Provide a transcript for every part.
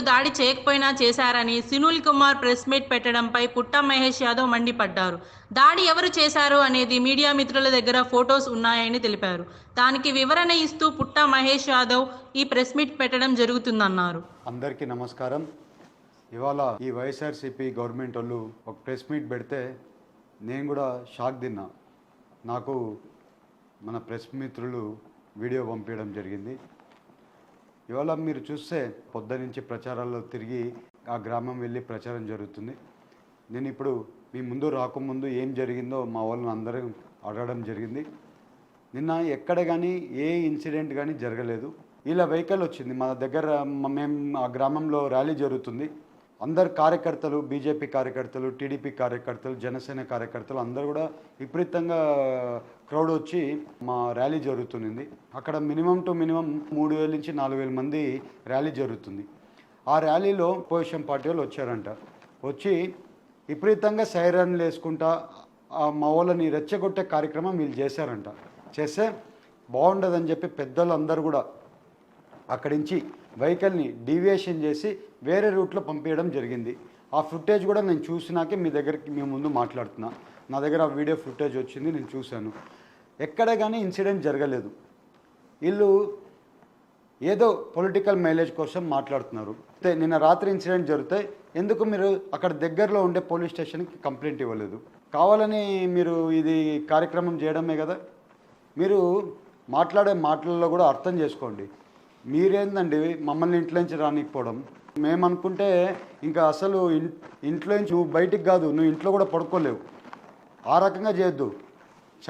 పోలీసులు దాడి చేయకపోయినా చేశారని సునీల్ కుమార్ ప్రెస్ మీట్ పెట్టడంపై పుట్ట మహేష్ యాదవ్ మండిపడ్డారు. దాడి ఎవరు చేశారు అనేది మీడియా మిత్రుల దగ్గర ఫొటోస్ ఉన్నాయని తెలిపారు. దానికి వివరణ ఇస్తూ పుట్ట మహేష్ యాదవ్ ఈ ప్రెస్ మీట్ పెట్టడం జరుగుతుందన్నారు. అందరికీ నమస్కారం. ఇవాళ ఈ వైఎస్ఆర్సీపీ గవర్నమెంట్ వాళ్ళు ఒక ప్రెస్ మీట్ పెడితే నేను కూడా షాక్ తిన్నా. నాకు మన ప్రెస్ మిత్రులు వీడియో పంపించడం జరిగింది. ఇవాళ మీరు చూస్తే పొద్దు నుంచి ప్రచారాల్లో తిరిగి ఆ గ్రామం వెళ్ళి ప్రచారం జరుగుతుంది. నేను ఇప్పుడు మీ ముందు రాకముందు ఏం జరిగిందో మా వాళ్ళని అందరూ అడగడం జరిగింది. నిన్న ఎక్కడ కానీ ఏ ఇన్సిడెంట్ కానీ జరగలేదు. ఇలా వెహికల్ వచ్చింది. మా దగ్గర మేము ఆ గ్రామంలో ర్యాలీ జరుగుతుంది. అందరు కార్యకర్తలు బీజేపీ కార్యకర్తలు టీడీపీ కార్యకర్తలు జనసేన కార్యకర్తలు అందరూ కూడా విపరీతంగా క్రౌడ్ వచ్చి మా ర్యాలీ జరుగుతుంది అక్కడ మినిమం టు మినిమం మూడు వేల నుంచి నాలుగు వేల మంది ర్యాలీ జరుగుతుంది. ఆ ర్యాలీలో పొజిషన్ పార్టీ వాళ్ళు వచ్చారంట. వచ్చి విపరీతంగా సైరన్లు వేసుకుంటా ఆ మా వాళ్ళని రెచ్చగొట్టే కార్యక్రమం వీళ్ళు చేశారంట. చేస్తే బాగుండదని చెప్పి పెద్దలు అందరూ కూడా అక్కడి నుంచి వెహికల్ని డీవియేషన్ చేసి వేరే రూట్లో పంపించడం జరిగింది. ఆ ఫుటేజ్ కూడా నేను చూసినాకే మీ దగ్గరికి మీ ముందు మాట్లాడుతున్నా. నా దగ్గర ఆ వీడియో ఫుటేజ్ వచ్చింది నేను చూశాను. ఎక్కడ కానీ ఇన్సిడెంట్ జరగలేదు. వీళ్ళు ఏదో పొలిటికల్ మైలేజ్ కోసం మాట్లాడుతున్నారు. అయితే నిన్న రాత్రి ఇన్సిడెంట్ జరిగితే ఎందుకు మీరు అక్కడ దగ్గరలో ఉండే పోలీస్ స్టేషన్కి కంప్లైంట్ ఇవ్వలేదు? కావాలని మీరు ఇది కార్యక్రమం చేయడమే కదా? మీరు మాట్లాడే మాటలలో కూడా అర్థం చేసుకోండి. మీరేందండి? మమ్మల్ని ఇంట్లో నుంచి రానికపోవడం. మేము అనుకుంటే ఇంకా అసలు ఇన్- ఇంట్లో నుంచి నువ్వు బయటికి కాదు నువ్వు ఇంట్లో కూడా పడుకోలేవు. ఆ రకంగా చేయొద్దు.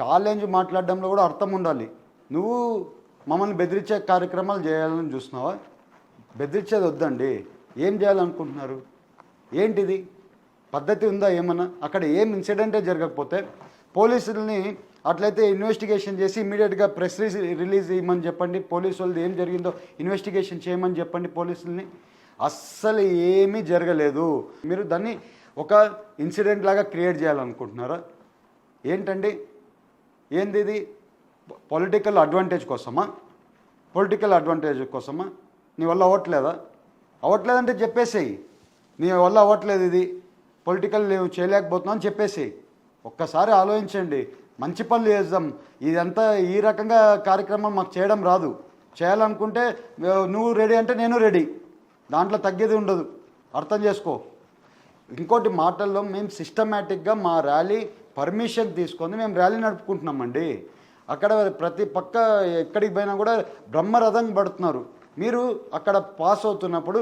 ఛాలెంజ్ మాట్లాడడంలో కూడా అర్థం ఉండాలి. నువ్వు మమ్మల్ని బెదిరించే కార్యక్రమాలు చేయాలని చూస్తున్నావా? బెదిరించేది వద్దండి. ఏం చేయాలనుకుంటున్నారు? ఏంటిది? పద్ధతి ఉందా ఏమన్నా? అక్కడ ఏం ఇన్సిడెంటే జరగకపోతే పోలీసుల్ని అట్లయితే ఇన్వెస్టిగేషన్ చేసి ఇమీడియట్గా ప్రెస్ రిలీజ్ ఇవ్వమని చెప్పండి. పోలీసు వాళ్ళది ఏం జరిగిందో ఇన్వెస్టిగేషన్ చేయమని చెప్పండి పోలీసుల్ని. అస్సలు ఏమీ జరగలేదు. మీరు దాన్ని ఒక ఇన్సిడెంట్ లాగా క్రియేట్ చేయాలనుకుంటున్నారా? ఏంటండి? ఏంది ఇది? పొలిటికల్ అడ్వాంటేజ్ కోసమా? పొలిటికల్ అడ్వాంటేజ్ కోసమా? నీ వల్ల అవ్వట్లేదా? అవ్వట్లేదంటే చెప్పేసేయి. నీ వల్ల అవ్వట్లేదు ఇది. పొలిటికల్ నువ్వు చేయలేకపోతున్నావు అని చెప్పేసేయి. ఒక్కసారి ఆలోచించండి. మంచి పనులు చేద్దాం. ఇదంతా ఈ రకంగా కార్యక్రమం మాకు చేయడం రాదు. చేయాలనుకుంటే నువ్వు రెడీ అంటే నేను రెడీ. దాంట్లో తగ్గేది ఉండదు. అర్థం చేసుకో. ఇంకోటి మాటల్లో మేము సిస్టమేటిక్గా మా ర్యాలీ పర్మిషన్ తీసుకొని మేము ర్యాలీ నడుపుకుంటున్నామండి. అక్కడ ప్రతి పక్క ఎక్కడికి పోయినా కూడా బ్రహ్మరథం పడుతున్నారు. మీరు అక్కడ పాస్ అవుతున్నప్పుడు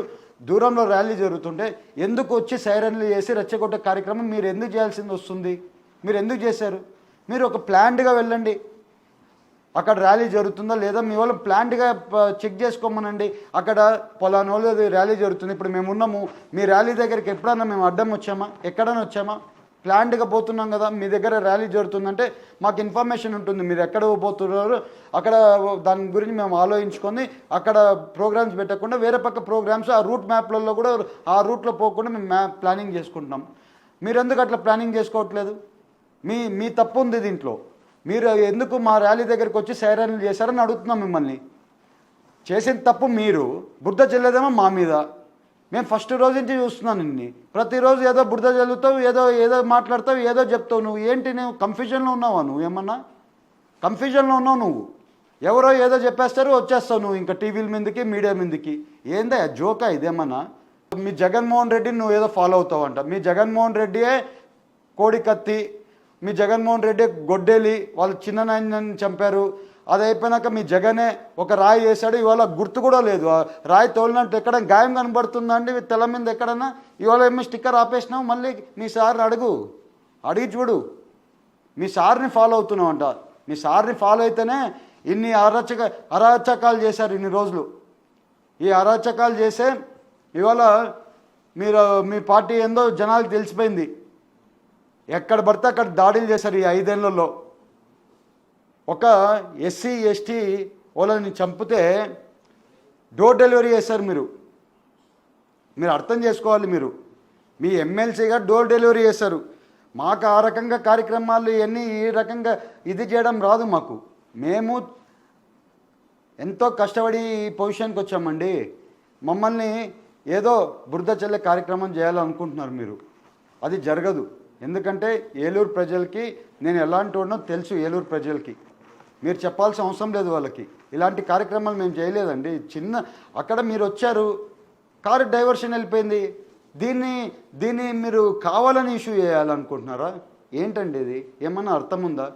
దూరంలో ర్యాలీ జరుగుతుంటే ఎందుకు వచ్చి సైరన్లు చేసి రెచ్చగొట్టే కార్యక్రమం మీరు ఎందుకు చేయాల్సింది వస్తుంది? మీరు ఎందుకు చేశారు? మీరు ఒక ప్లాన్డ్గా వెళ్ళండి. అక్కడ ర్యాలీ జరుగుతుందా లేదా మీ వాళ్ళు ప్లాంట్గా చెక్ చేసుకోమనండి. అక్కడ పొలానా వాళ్ళు ర్యాలీ జరుగుతుంది. ఇప్పుడు మేము ఉన్నాము. మీ ర్యాలీ దగ్గరికి ఎప్పుడన్నా మేము అడ్డం వచ్చామా? ఎక్కడైనా వచ్చామా? ప్లాంట్గా పోతున్నాం కదా. మీ దగ్గర ర్యాలీ జరుగుతుందంటే మాకు ఇన్ఫర్మేషన్ ఉంటుంది. మీరు ఎక్కడ పోతున్నారు? అక్కడ దాని గురించి మేము ఆలోచించుకొని అక్కడ ప్రోగ్రామ్స్ పెట్టకుండా వేరే పక్క ప్రోగ్రామ్స్ ఆ రూట్ మ్యాప్లలో కూడా ఆ రూట్లో పోకుండా మేము మ్యాప్ ప్లానింగ్ చేసుకుంటున్నాం. మీరు ఎందుకు అట్లా ప్లానింగ్ చేసుకోవట్లేదు? మీ మీ తప్పు ఉంది దీంట్లో. మీరు ఎందుకు మా ర్యాలీ దగ్గరికి వచ్చి సైరన్లు చేశారని అడుగుతున్నాం మిమ్మల్ని. చేసిన తప్పు మీరు బురద చెల్లేదేమో మా మీద. మేము ఫస్ట్ రోజు నుంచి చూస్తున్నాను నిన్ను. ప్రతిరోజు ఏదో బురద చల్లుతావు ఏదో ఏదో మాట్లాడతావు ఏదో చెప్తావు నువ్వు. ఏంటి నువ్వు? కన్ఫ్యూజన్లో ఉన్నావా నువ్వు? ఏమన్నా? కన్ఫ్యూజన్లో ఉన్నావు నువ్వు. ఎవరో ఏదో చెప్పేస్తారు వచ్చేస్తావు నువ్వు ఇంకా టీవీల మీదకి మీడియా మీదకి. ఏందా జోకా ఇదేమన్నా? మీ జగన్మోహన్ రెడ్డిని నువ్వు ఏదో ఫాలో అవుతావంట. మీ జగన్మోహన్ రెడ్డియే కోడి కత్తి మీ జగన్మోహన్ రెడ్డి గొడ్డేలి వాళ్ళు చిన్న నాయనని చంపారు. అది అయిపోయినాక మీ జగనే ఒక రాయి వేశాడు. ఇవాళ గుర్తు కూడా లేదు. రాయి తోలినట్టు ఎక్కడ గాయం కనబడుతుందండి? తెల్ల మీద ఎక్కడన్నా? ఇవాళ ఏమో స్టిక్కర్ ఆపేసినావు. మళ్ళీ మీ సార్ని అడుగు. అడిగి చూడు. మీ సార్ని ఫాలో అవుతున్నావు అంట మీ సార్ని ఫాలో అయితేనే ఇన్ని అరాచక అరాచకాలు చేశారు ఇన్ని రోజులు. ఈ అరాచకాలు చేసే ఇవాళ మీరు మీ పార్టీ ఏందో జనాలకు తెలిసిపోయింది. ఎక్కడ పడితే అక్కడ దాడులు చేశారు ఈ ఐదేళ్ళలో. ఒక ఎస్సీ ఎస్టీ వాళ్ళని చంపితే డోర్ డెలివరీ చేశారు మీరు. మీరు అర్థం చేసుకోవాలి మీరు. మీ ఎమ్మెల్సీగా డోర్ డెలివరీ చేశారు. మాకు ఆ రకంగా కార్యక్రమాలు ఇవన్నీ ఈ రకంగా ఇది చేయడం రాదు మాకు. మేము ఎంతో కష్టపడి ఈ పొజిషన్కి వచ్చామండి. మమ్మల్ని ఏదో బురద చల్లే కార్యక్రమం చేయాలనుకుంటున్నారు మీరు. అది జరగదు. ఎందుకంటే ఏలూరు ప్రజలకి నేను ఎలాంటి వాడినో తెలుసు ఏలూరు ప్రజలకి. మీరు చెప్పాల్సిన అవసరం లేదు వాళ్ళకి. ఇలాంటి కార్యక్రమాలు మేము చేయలేదండి. చిన్న అక్కడ మీరు వచ్చారు కారు డైవర్షన్ వెళ్ళిపోయింది. దీన్ని దీన్ని మీరు కావాలని ఇష్యూ చేయాలనుకుంటున్నారా? ఏంటండి ఇది? ఏమన్నా అర్థం ఉందా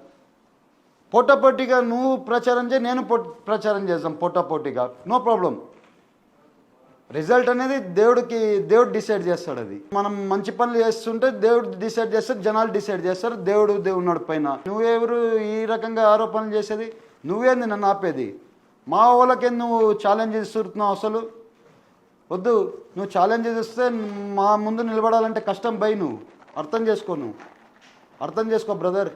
పోటాపోటీగా నువ్వు ప్రచారం చేయి నేను పో ప్రచారం చేస్తాం పోటాపోటీగా. No problem. రిజల్ట్ అనేది దేవుడికి దేవుడు డిసైడ్ చేస్తాడు అది. మనం మంచి పనులు చేస్తుంటే దేవుడు డిసైడ్ చేస్తారు జనాలు డిసైడ్ చేస్తారు దేవుడు దేవుడు పైన. నువ్వెవరు ఈ రకంగా ఆరోపణలు చేసేది? నువ్వేంది నన్ను ఆపేది. మా వాళ్ళకి నువ్వు ఛాలెంజ్ ఇస్తున్నావు అసలు? వద్దు నువ్వు ఛాలెంజ్ ఇస్తే మా ముందు నిలబడాలంటే కష్టం బై నువ్వు. అర్థం చేసుకో నువ్వు. అర్థం చేసుకో బ్రదర్.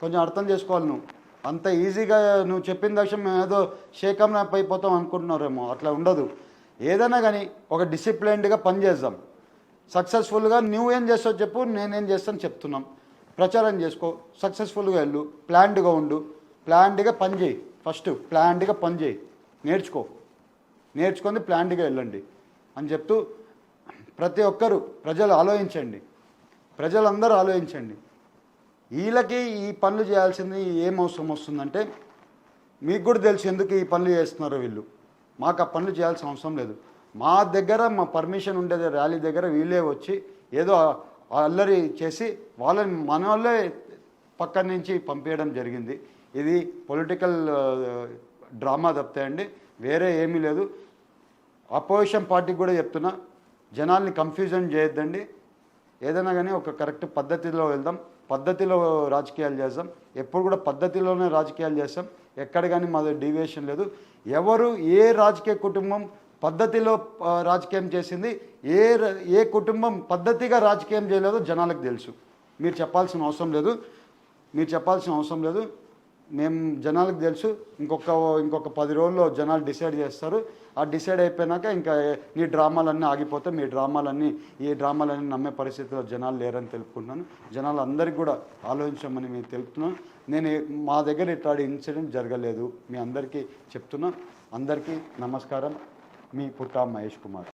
కొంచెం అర్థం చేసుకోవాలి నువ్వు. అంత ఈజీగా నువ్వు చెప్పిన దక్షం మేము ఏదో షేకం అయిపోతాం అనుకుంటున్నారేమో. అట్లా ఉండదు. ఏదైనా కానీ ఒక డిసిప్లైన్డ్గా పని చేద్దాం సక్సెస్ఫుల్గా నువ్వేం చేస్తావు చెప్పు నేనేం చేస్తాను చెప్తున్నాం. ప్రచారం చేసుకో సక్సెస్ఫుల్గా వెళ్ళు ప్లాన్డ్గా ఉండు. ప్లాన్డ్గా పనిచేయి ఫస్ట్ ప్లాన్డ్గా పనిచేయి నేర్చుకో. నేర్చుకొని ప్లాన్డ్గా వెళ్ళండి. అని చెప్తూ ప్రతి ఒక్కరూ ప్రజలు ఆలోచించండి. ప్రజలందరూ ఆలోచించండి. వీళ్ళకి ఈ పనులు చేయాల్సింది ఏం అవసరం వస్తుందంటే మీకు కూడా తెలుసు ఎందుకు ఈ పనులు చేస్తున్నారో వీళ్ళు. మాకు ఆ పనులు చేయాల్సిన అవసరం లేదు. మా దగ్గర మా పర్మిషన్ ఉండేది ర్యాలీ దగ్గర వీళ్ళే వచ్చి ఏదో అల్లరి చేసి వాళ్ళని మన వాళ్ళే పక్కన నుంచి పంపించడం జరిగింది. ఇది పొలిటికల్ డ్రామా తప్పితే వేరే ఏమీ లేదు. అపోజిషన్ పార్టీకి కూడా చెప్తున్నా జనాల్ని కన్ఫ్యూజన్ చేయొద్దండి. ఏదైనా కానీ ఒక కరెక్ట్ పద్ధతిలో వెళ్దాం. పద్ధతిలో రాజకీయాలు చేస్తాం. ఎప్పుడు కూడా పద్ధతిలోనే రాజకీయాలు చేస్తాం. ఎక్కడ కానీ మాది డీవియేషన్ లేదు. ఎవరు ఏ రాజకీయ కుటుంబం పద్ధతిలో రాజకీయం చేసింది ఏ ఏ కుటుంబం పద్ధతిగా రాజకీయం చేయలేదో జనాలకు తెలుసు. మీరు చెప్పాల్సిన అవసరం లేదు. మీరు చెప్పాల్సిన అవసరం లేదు. మేము జనాలకు తెలుసు ఇంకొక ఇంకొక పది రోజుల్లో జనాలు డిసైడ్ చేస్తారు. ఆ డిసైడ్ అయిపోయినాక ఇంకా నీ డ్రామాలన్నీ ఆగిపోతే మీ డ్రామాలన్నీ ఈ డ్రామాలన్నీ నమ్మే పరిస్థితిలో జనాలు లేరని తెలుపుకుంటున్నాను. జనాలు అందరికీ కూడా ఆలోచించమని మేము తెలుపుతున్నాను నేను మా దగ్గర ఇట్లాంటి ఇన్సిడెంట్ జరగలేదు. మీ అందరికీ చెప్తున్నా. అందరికీ నమస్కారం. మీ పుట్టా మహేష్ కుమార్.